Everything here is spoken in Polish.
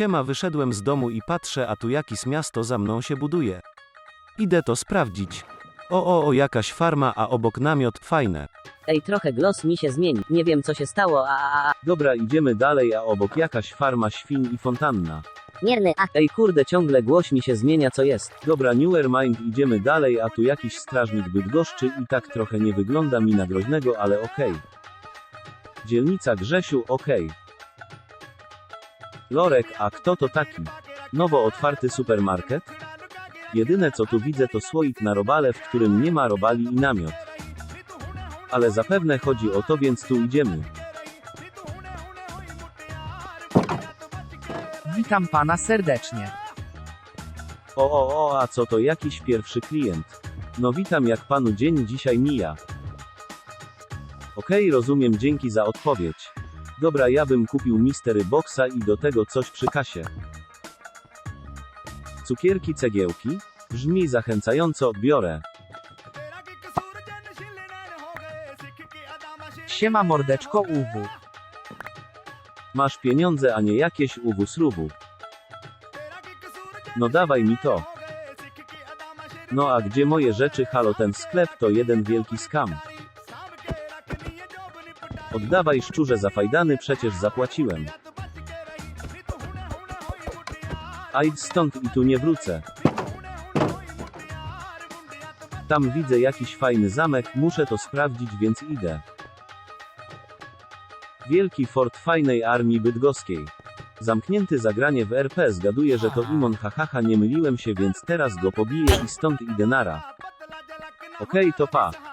Siema, wyszedłem z domu i patrzę, a tu jakieś miasto za mną się buduje. Idę to sprawdzić. O, o, o, jakaś farma, a obok namiot, fajne. Ej, trochę głos mi się zmieni. Nie wiem co się stało, a, a, a. Dobra, idziemy dalej, a obok jakaś farma świn i fontanna. Mierny, a. Ej, kurde, ciągle głoś mi się zmienia, co jest. Dobra, Newer Mind, idziemy dalej, a tu jakiś strażnik Bydgoszczy i tak trochę nie wygląda mi na groźnego, ale okej. Dzielnica Grzesiu, okej. Lorek, a kto to taki? Nowo otwarty supermarket? Jedyne co tu widzę to słoik na robale, w którym nie ma robali i namiot. Ale zapewne chodzi o to, więc tu idziemy. Witam pana serdecznie. O, o, o, a co to jakiś pierwszy klient? No witam, jak panu dzień dzisiaj mija. Okej, rozumiem, dzięki za odpowiedź. Dobra, ja bym kupił mistery boxa i do tego coś przy kasie. Cukierki, cegiełki? Brzmi zachęcająco, biorę. Siema mordeczko UW. Masz pieniądze, a nie jakieś uwu-sruwu. No dawaj mi to. No a gdzie moje rzeczy? Halo, ten sklep to jeden wielki skam. Oddawaj szczurze zafajdany, przecież zapłaciłem. Ajd stąd i tu nie wrócę. Tam widzę jakiś fajny zamek, muszę to sprawdzić, więc idę. Wielki fort fajnej armii bydgoskiej. Zamknięty zagranie w RP zgaduję, że to Imon hahaha nie myliłem się, więc teraz go pobiję i stąd idę nara. Okej to pa.